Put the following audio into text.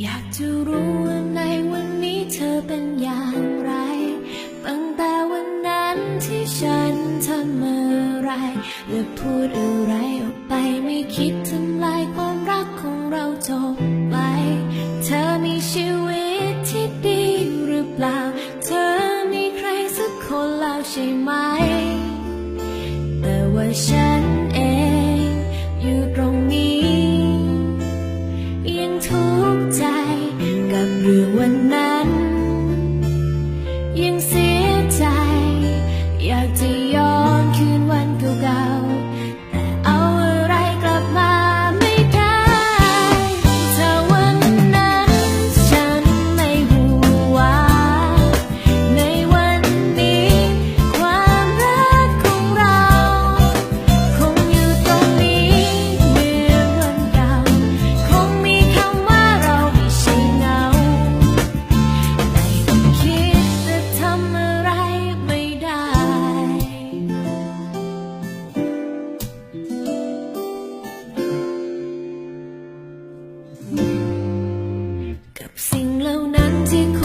อยากจะรู้ว่าในวันนี้เธอเป็นอย่างไร ตั้งแต่วันนั้นที่ฉันทำอะไร และพูดอะไรออกไปไม่คิดทำลายความรักของเราจบไป เธอมีชีวิตที่ดีหรือเปล่า เธอมีใครสักคนแล้วใช่ไหม แต่ว่าฉัน หรือวันไหนานั้นที่